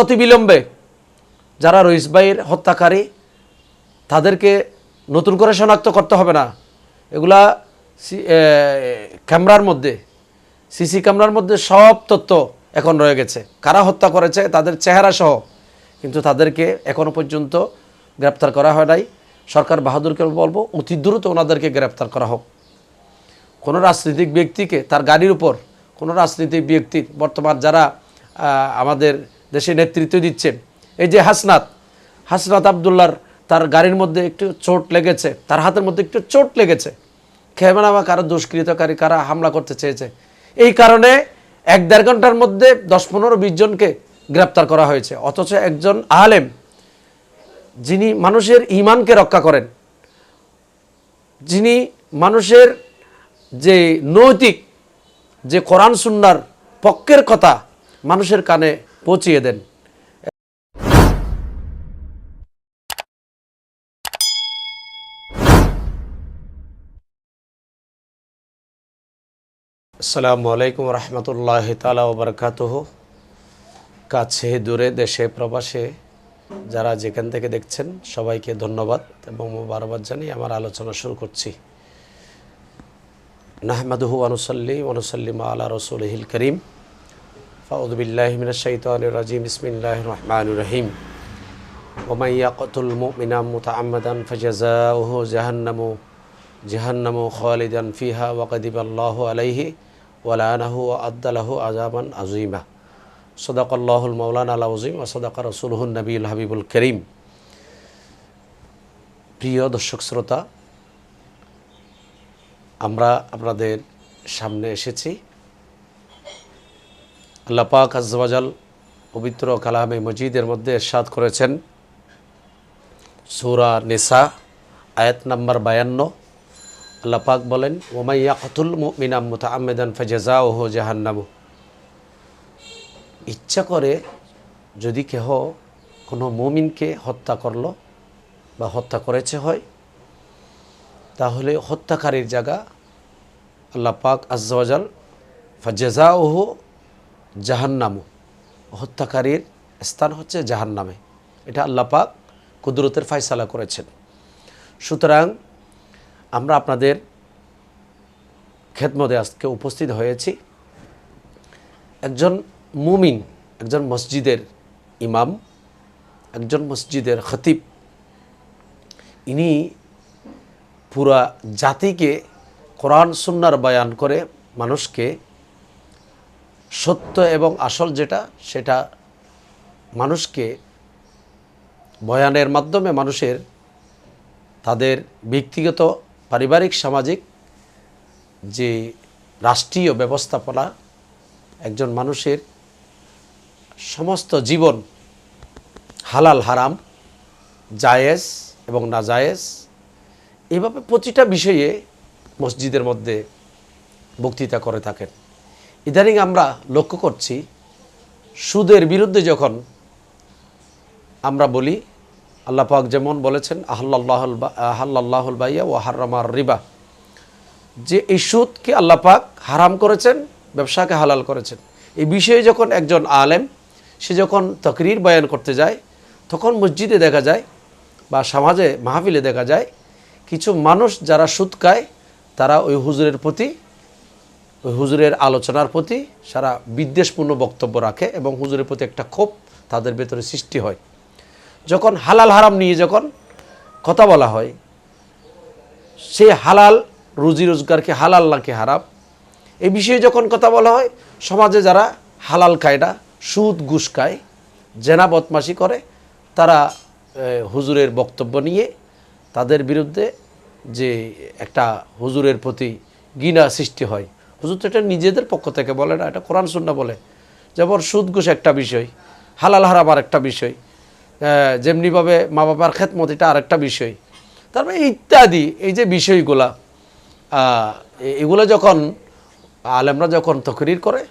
অনতিবিলম্বে যারা রইস ভাইয়ের হত্যাকারী, তাদেরকে নতুন করে শনাক্ত করতে হবে না। এগুলা ক্যামেরার মধ্যে, সিসি ক্যামেরার মধ্যে সব তথ্য এখন রয়ে গেছে। কারা হত্যা করেছে, তাদের চেহারা সহ, কিন্তু তাদেরকে এখনও পর্যন্ত গ্রেপ্তার করা হয় নাই। সরকার বাহাদুরকে বলব, অতি দ্রুত ওনাদেরকে গ্রেপ্তার করা হোক। কোনো রাজনৈতিক ব্যক্তিকে তার গাড়ির উপর, কোনো রাজনৈতিক ব্যক্তির বর্তমান যারা আমাদের দেশে নেতৃত্ব দিচ্ছেন এই যে হাসনাত হাসনাত আবদুল্লার তার গাড়ির মধ্যে একটু চোট লেগেছে, তার হাতের মধ্যে একটু চোট লেগেছে। খেমেনা বা কারও দুষ্কৃতকারী, কারা হামলা করতে চেয়েছে? এই কারণে এক দেড় ঘণ্টার মধ্যে দশ পনেরো বিশ জনকে গ্রেপ্তার করা হয়েছে। অথচ একজন আলেম, যিনি মানুষের ইমানকে রক্ষা করেন, যিনি মানুষের যে নৈতিক, যে কোরআন সুন্নার পক্ষের কথা মানুষের কানে পৌঁছিয়ে দেন। আসসালামু আলাইকুম রহমতুল্লাহ তালা ওবরকাতহ কাছে দূরে দেশে প্রবাসে যারা যেখান থেকে দেখছেন, সবাইকে ধন্যবাদ এবং বারবার জানিয়ে আমার আলোচনা শুরু করছি। নাহমাদুহু অনুসল্লি অনুসল্লিম আলা রসুলহিল করিম। ফাউদুবিল্লাহমিনশাইতান রাজিম ইসমিল্লাহ রহমান রহিম ওমাই ইয়াকতুল মুমিনা মুতাআম্মাদান ফাজাজাউহু জাহান্নামু জাহান্নামু খালিদান ফিহা ওয়াকাদিব আল্লাহু আলাইহি ওয়ালানাহু আদালাহু আজাবান আযীমা সদাকাল্লাহুল মাওলানা আল আযীম ওয়া সদাকা রাসূলুহুন নবীল হাবিবুল করিম প্রিয় দর্শক শ্রোতা, আমরা আপনাদের সামনে এসেছি। আল্লাহ পাক আজওয়াজাল পবিত্র কালামে মজিদের মধ্যে এরশাদ করেছেন। সূরা নিসা, আয়াত নাম্বার বায়ান্ন। আল্লাহ পাক বলেন ওমাইয়া কতুল মুমিনাম মুতাআম্মিদান ফাজাজাউহু জাহান্নামু। ইচ্ছা করে যদি কেহ কোনো মুমিনকে হত্যা করল বা হত্যা করেছে হয়, তাহলে হত্যাকারীর জায়গা আল্লাহ পাক আজ্জাওয়াজাল ফাজাজাউহু জাহান্নামু হত্যাকারীর স্থান হচ্ছে জাহান্নামে। এটা আল্লাহ পাক কুদরতের ফায়সালা করেছেন। সুতরাং আমরা আপনাদের খেদমদে আজকে উপস্থিত হয়েছি। একজন মুমিন, একজন মসজিদের ইমাম, একজন মসজিদের খতিব, ইনি পুরা জাতিকে কোরআন, সুন্নার বয়ান করে মানুষকে সত্য এবং আসল যেটা, সেটা মানুষকে বয়ানের মাধ্যমে মানুষের তাদের ব্যক্তিগত, পারিবারিক, সামাজিক যে রাষ্ট্রীয় ব্যবস্থাপনা, একজন মানুষের সমস্ত জীবন হালাল, হারাম, জায়েজ এবং না জায়েজ এভাবে প্রতিটা বিষয়ে মসজিদের মধ্যে বক্তৃতা করে থাকেন। ইদানিং আমরা লক্ষ্য করছি সুদের বিরুদ্ধে যখন আমরা বলি, আল্লাহ পাক যেমন বলেছেন আহ্লাহুল আহ্লাহুল বাইয়া ও হারামার রিবা। যে এই সুদকে আল্লাহ পাক হারাম করেছেন, ব্যবসাকে হালাল করেছেন। এই বিষয়ে যখন একজন আলেম, সে যখন তকরির বয়ান করতে যায়, তখন মসজিদে দেখা যায় বা সমাজে মাহফিলে দেখা যায়, কিছু মানুষ যারা সুদ খায়, তারা ওই হুজুরের প্রতি হুজুরের আলোচনার প্রতি সারা বিদ্বেষপূর্ণ বক্তব্য রাখে এবং হুজুরের প্রতি একটা ক্ষোভ তাদের ভেতরে সৃষ্টি হয়। যখন হালাল হারাম নিয়ে যখন কথা বলা হয়, সে হালাল রুজি রোজগারকে হালাল নাকি হারাম এই বিষয়ে যখন কথা বলা হয়, সমাজে যারা হালাল খায় না সুদ, ঘুষ খায়, জেনা বদমাশি করে, তারা হুজুরের বক্তব্য নিয়ে তাদের বিরুদ্ধে যে একটা হুজুরের প্রতি গিনা সৃষ্টি হয় হুজুর, তো এটা নিজেদের পক্ষ থেকে বলে না, এটা কোরআন সুন্না বলে। যেমন সুদ ঘুষ একটা বিষয়, হালাল হারাম আর একটা বিষয় যেমনিভাবে মা বাবার খেতমত এটা আরেকটা বিষয়। তারপরে ইত্যাদি, এই যে বিষয়গুলা এগুলো যখন আলেমরা যখন তকরির করে,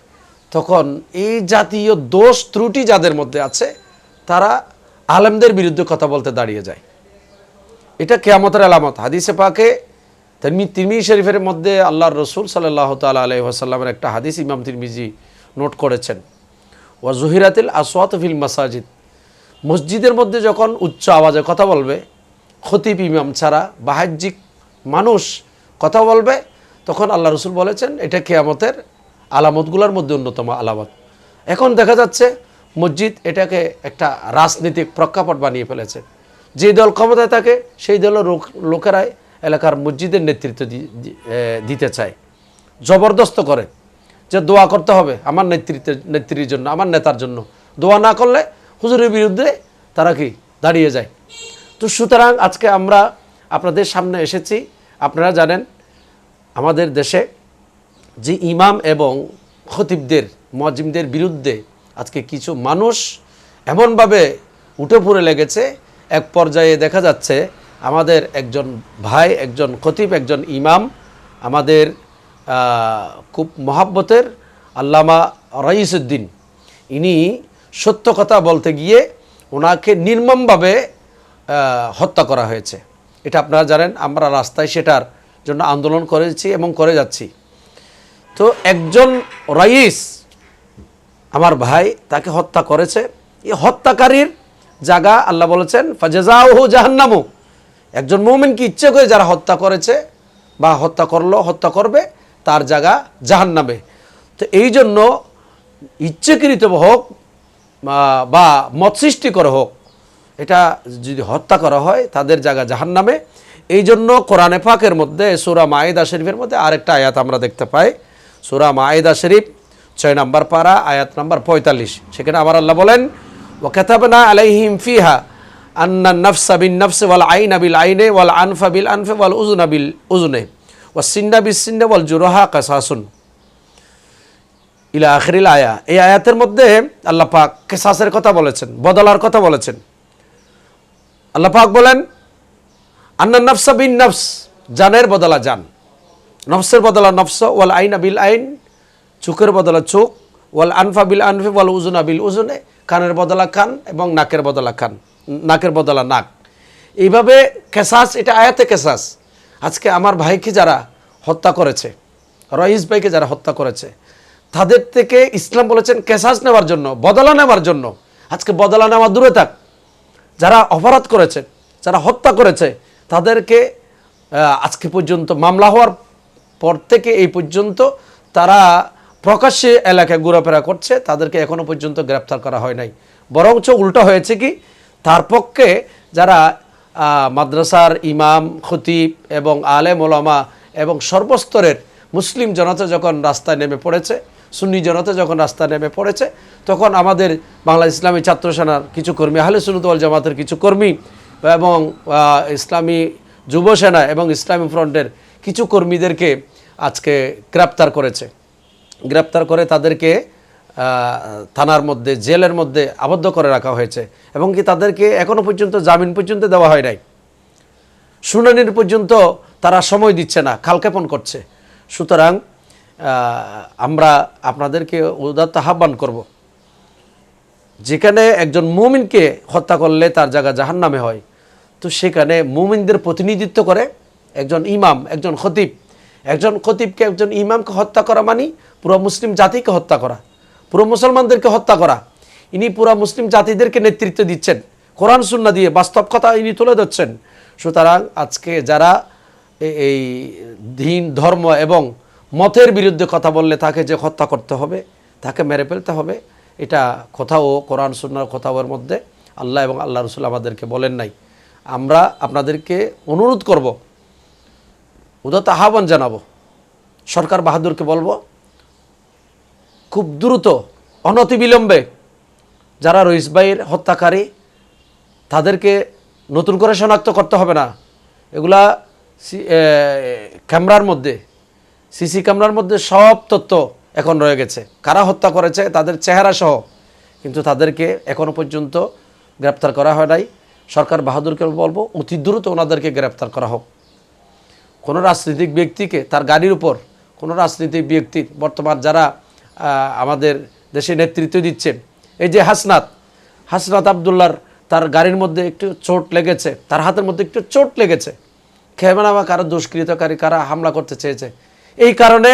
তখন এই জাতীয় দোষ ত্রুটি যাদের মধ্যে আছে, তারা আলেমদের বিরুদ্ধে কথা বলতে দাঁড়িয়ে যায়। এটা কেয়ামতের আলামত। হাদিসে পাকে তিরমি তিরমি শরীফের মধ্যে আল্লাহর রসুল সাল্লাহ তালা আলহি আসাল্লামের একটা হাদিস ইমাম তিরমিজি নোট করেছেন। ওয়া জহিরাতিল আসওয়াত ফিল মাসাজিদ। মসজিদের মধ্যে যখন উচ্চ আওয়াজে কথা বলবে, খতিব ইমাম ছাড়া বাহ্যিক মানুষ কথা বলবে, তখন আল্লাহ রসুল বলেছেন, এটা কেয়ামতের আলামতগুলোর মধ্যে অন্যতম আলামত। এখন দেখা যাচ্ছে, মসজিদ এটাকে একটা রাজনৈতিক প্রেক্ষাপট বানিয়ে ফেলেছে। যে দল ক্ষমতায় থাকে, সেই দলের লোকেরাই এলাকার মসজিদের নেতৃত্ব দিতে চায়। জবরদস্ত করে যে দোয়া করতে হবে আমার নেতৃত্বের নেত্রীর জন্য, আমার নেতার জন্য। দোয়া না করলে হুজুরের বিরুদ্ধে তারা কি দাঁড়িয়ে যায়? তো সুতরাং আজকে আমরা আপনাদের সামনে এসেছি। আপনারা জানেন, আমাদের দেশে যে ইমাম এবং খতিবদের মজিমদের বিরুদ্ধে আজকে কিছু মানুষ এমনভাবে উঠে পড়ে লেগেছে। এক পর্যায়ে দেখা যাচ্ছে আমাদের একজন ভাই, একজন খতিব, একজন ইমাম, আমাদের খুব মহাব্বতের আল্লামা রইসুদ্দিন। ইনি সত্য কথা বলতে গিয়ে ওনাকে নির্মমভাবে হত্যা করা হয়েছে। এটা আপনারা জানেন, আমরা রাস্তায় সেটার জন্য আন্দোলন করেছি এবং করে যাচ্ছি। তো একজন রাইস, আমার ভাই, তাকে হত্যা করেছে। এই হত্যাকারীর জায়গা আল্লাহ বলেছেন ফাজেজাহু জাহান্নামু। একজন মোমেনকে ইচ্ছে করে যারা হত্যা করেছে বা হত্যা করল, হত্যা করবে, তার জায়গা জাহান্নামে। তো এই জন্য ইচ্ছেকৃত হোক বা- মত সৃষ্টি করে হোক, এটা যদি হত্যা করা হয়, তাদের জায়গা জাহান্নামে। এই জন্য কোরআনে পাকের মধ্যে সুরা মায়েদা শরীফের মধ্যে আরেকটা আয়াত আমরা দেখতে পাই। সুরা মায়েদা শরীফ, ছয় নম্বর পারা, আয়াত নম্বর পঁয়তাল্লিশ। সেখানে আমার আল্লাহ বলেন ও কেতাবনা আলাইহিম ফিহা আন্না নফসা বিন নফসে ওয়াল আইন বিল আইনে ওয়াল আনফা বিল আনফে ওয়াল উজুনা বিল উজুনে ওয়া সিন্না বিস সিন্নে ওয়াল জুরোহা কাসাসুন। ইলা আখরিল আয়া। এই আয়াতের মধ্যে আল্লাহ পাক কেসাসের কথা বলেছেন, বদলার কথা বলেছেন। আল্লাহ বলেন, আন্না নফসা বিন নফস, জানের বদলা জান। নফসের বদলা নফস, ওয়াল আইন বিল আইন চোখের বদলা চোখ ওয়াল আনফা বিল আনফি ওয়াল উজুনা বিল উজুনে কানের বদলা কান এবং নাকের বদলা কান। নাকের বদলা, নাক। এইভাবে কেসাস, এটা আয়াতে কেসাস। আজকে আমার ভাইকে যারা হত্যা করেছে, রইস ভাইকে যারা হত্যা করেছে, তাদের থেকে ইসলাম বলেছেন কেসাস নেওয়ার জন্য, বদলা নেওয়ার জন্য। আজকে বদলা নেওয়া দূরে থাক। যারা অপরাধ করেছে, যারা হত্যা করেছে, তাদেরকে আজকে পর্যন্ত মামলা হওয়ার পর থেকে এই পর্যন্ত তারা প্রকাশ্যে এলাকায় ঘোরাফেরা করছে, তাদেরকে এখনও পর্যন্ত গ্রেপ্তার করা হয় নাই। বরঞ্চ উল্টো হয়েছে কি তার পক্ষে যারা মাদ্রাসার ইমাম, খতিব এবং আলেম ওলামা এবং সর্বস্তরের মুসলিম জনতা যখন রাস্তায় নেমে পড়েছে, সুন্নি জনতা যখন রাস্তায় নেমে পড়েছে, তখন আমাদের বাংলা ইসলামী ছাত্র সেনার কিছু কর্মী, আহলে সুনুদল জামাতের কিছু কর্মী এবং ইসলামী যুব সেনা এবং ইসলামী ফ্রন্টের কিছু কর্মীদেরকে আজকে গ্রেপ্তার করেছে। গ্রেপ্তার করে তাদেরকে থানার মধ্যে, জেলের মধ্যে আবদ্ধ করে রাখা হয়েছে এবং কি তাদেরকে এখনও পর্যন্ত জামিন পর্যন্ত দেওয়া হয় নাই। শুনানির পর্যন্ত তারা সময় দিচ্ছে না, খালক্ষেপণ করছে। সুতরাং আমরা আপনাদেরকে উদাত্ত আহ্বান করব, যেখানে একজন মুমিনকে হত্যা করলে তার জায়গা জাহান নামে হয়, তো সেখানে মুমিনদের প্রতিনিধিত্ব করে একজন ইমাম, একজন খতিব। একজন খতিবকে, একজন ইমামকে হত্যা করা মানে পুরো মুসলিম জাতিকে হত্যা করা। পুরো মুসলমানদেরকে হত্যা করা। ইনি পুরো মুসলিম জাতিদেরকে নেতৃত্ব দিচ্ছেন। কোরআন সুন্না দিয়ে বাস্তব কথা ইনি তুলে ধরছেন। সুতরাং আজকে যারা এই দিন, ধর্ম এবং মতের বিরুদ্ধে কথা বললে তাকে যে হত্যা করতে হবে, তাকে মেরে ফেলতে হবে, এটা কোথাও কোরআন সুন্নার কোথাও মধ্যে আল্লাহ এবং আল্লাহ রসুল আমাদেরকে বলেন নাই। আমরা আপনাদেরকে অনুরোধ করব, উদত আহ্বান জানাব, সরকার বাহাদুরকে বলব খুব দ্রুত, অনতিবিলম্বে যারা রইস ভাইয়ের হত্যাকারী, তাদেরকে নতুন করে শনাক্ত করতে হবে না। এগুলা ক্যামেরার মধ্যে, সিসি ক্যামেরার মধ্যে সব তথ্য এখন রয়ে গেছে। কারা হত্যা করেছে, তাদের চেহারা সহ, কিন্তু তাদেরকে এখনও পর্যন্ত গ্রেপ্তার করা হয় নাই। সরকার বাহাদুরকে বলব, অতি দ্রুত ওনাদেরকে গ্রেপ্তার করা হোক। কোনো রাজনৈতিক ব্যক্তিকে, তার গাড়ির উপর কোনো রাজনৈতিক ব্যক্তির বর্তমান যারা আমাদের দেশে নেতৃত্ব দিচ্ছেন এই যে হাসনাত হাসনাত আবদুল্লার তার গাড়ির মধ্যে একটু চোট লেগেছে, তার হাতের মধ্যে একটু চোট লেগেছে। বা কারও দুষ্কৃতকারী, কারা হামলা করতে চেয়েছে। এই কারণে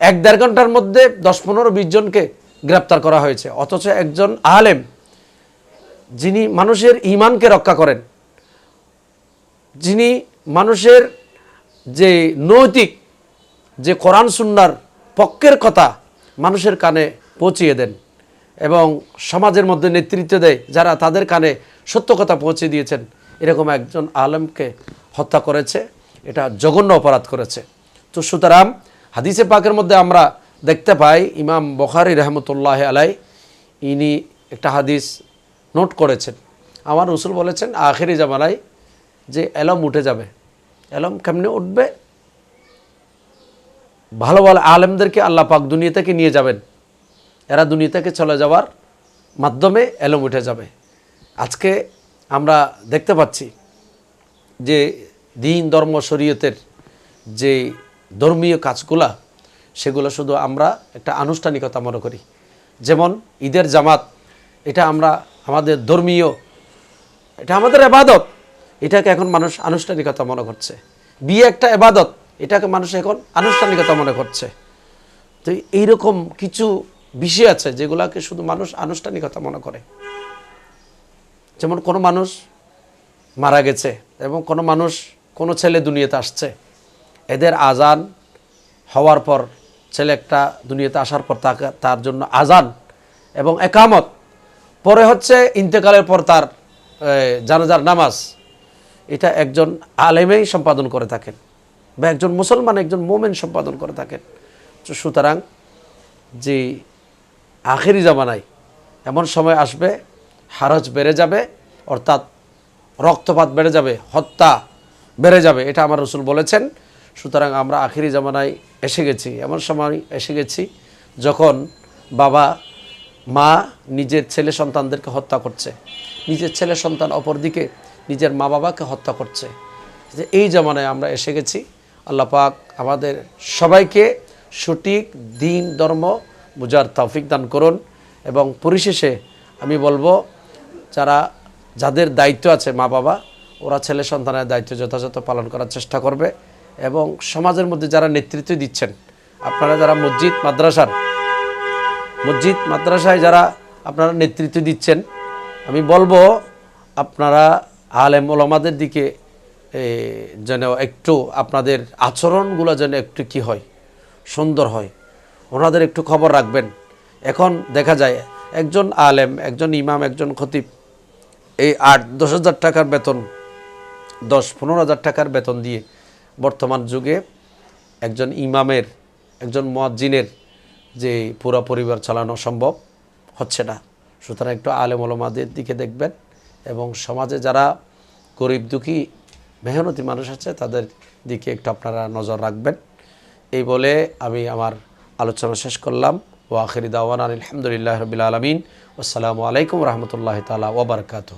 এক দেড় ঘণ্টার মধ্যে দশ পনেরো বিশ জনকে গ্রেপ্তার করা হয়েছে। অথচ একজন আলেম, যিনি মানুষের ইমানকে রক্ষা করেন, যিনি মানুষের যে নৈতিক, যে কোরআন সুন্নার পক্ষের কথা মানুষের কানে পৌঁছিয়ে দেন এবং সমাজের মধ্যে নেতৃত্ব দেয় যারা তাদের কানে সত্য কথা পৌঁছে দিয়েছেন। এরকম একজন আলমকে হত্যা করেছে, এটা জঘন্য অপরাধ করেছে। তো সুতরাং হাদিসে পাকের মধ্যে আমরা দেখতে পাই, ইমাম বখারি রহমতুল্লাহ আলাই ইনি একটা হাদিস নোট করেছেন। আমার রসুল বলেছেন, আখেরি জামানায় যে এলম উঠে যাবে, এলম কেমনে উঠবে? ভালো ভালো আলেমদেরকে আল্লাহ পাক দুনিয়া থেকে নিয়ে যাবেন। এরা দুনিয়া থেকে চলে যাওয়ার মাধ্যমে এলম উঠে যাবে। আজকে আমরা দেখতে পাচ্ছি যে দিন, ধর্ম, শরীয়তের যে ধর্মীয় কাজগুলা, সেগুলো শুধু আমরা একটা আনুষ্ঠানিকতা মনে করি। যেমন ঈদের জামাত, এটা আমরা আমাদের ধর্মীয়, এটা আমাদের এবাদত। এটাকে এখন মানুষ আনুষ্ঠানিকতা মনে করছে। বিয়ে একটা এবাদত এটাকে মানুষ এখন আনুষ্ঠানিকতা মনে করছে। তো এইরকম কিছু বিষয় আছে যেগুলাকে শুধু মানুষ আনুষ্ঠানিকতা মনে করে। যেমন কোনো মানুষ মারা গেছে এবং কোনো মানুষ কোনো ছেলে দুনিয়াতে আসছে। এদের আজান হওয়ার পর ছেলে একটা দুনিয়াতে আসার পর তাকে তার জন্য আজান এবং একামত। পরে হচ্ছে ইন্তেকালের পর তার জানাজার নামাজ। এটা একজন আলেমেই সম্পাদন করে থাকেন। বা একজন মুসলমান একজন মোমেন সম্পাদন করে থাকেন। সুতরাং যে আখেরি জামানায় এমন সময় আসবে, হারজ বেড়ে যাবে, অর্থাৎ রক্তপাত বেড়ে যাবে, হত্যা বেড়ে যাবে, এটা আমার রসুল বলেছেন। সুতরাং আমরা আখেরি জামানায় এসে গেছি, এমন সময় এসে গেছি যখন বাবা, মা নিজের ছেলে সন্তানদেরকে হত্যা করছে। নিজের ছেলে সন্তান অপরদিকে নিজের মা বাবাকে হত্যা করছে। যে এই জামানায় আমরা এসে গেছি। আল্লাহ পাক আমাদের সবাইকে সঠিক দিন, ধর্ম বুঝার তৌফিক দান করুন। এবং পরিশেষে আমি বলব, যারা, যাদের দায়িত্ব আছে মা বাবা, ওরা ছেলে সন্তানের দায়িত্ব যথাযথ পালন করার চেষ্টা করবে। এবং সমাজের মধ্যে যারা নেতৃত্ব দিচ্ছেন, আপনারা যারা মসজিদ, মাদ্রাসার, মসজিদ, মাদ্রাসায় যারা আপনারা নেতৃত্ব দিচ্ছেন, আমি বলব, আপনারা আলেম ওলামাদের দিকে যেন একটু আপনাদের আচরণগুলো যেন একটু কি হয়, সুন্দর হয়। ওনাদের একটু খবর রাখবেন। এখন দেখা যায়, একজন আলেম, একজন ইমাম, একজন খতিব, এই আট, দশ হাজার টাকার বেতন, দশ, পনেরো হাজার টাকার বেতন দিয়ে বর্তমান যুগে একজন ইমামের, একজন মুয়াজ্জিনের যে পুরো পরিবার চালানো সম্ভব হচ্ছে না। সুতরাং একটু আলেম ওলমাদের দিকে দেখবেন এবং সমাজে যারা গরিব দুঃখী মেহনতি মানুষ আছে, তাদের দিকে একটু আপনারা নজর রাখবেন। এই বলে আমি আমার আলোচনা শেষ করলাম। ও আখিরি দাওয়ান আলহামদুলিল্লাহ রবিল আলমিন। আসসালামু আলাইকুম রহমতুল্লাহ তালা ওবরকাতু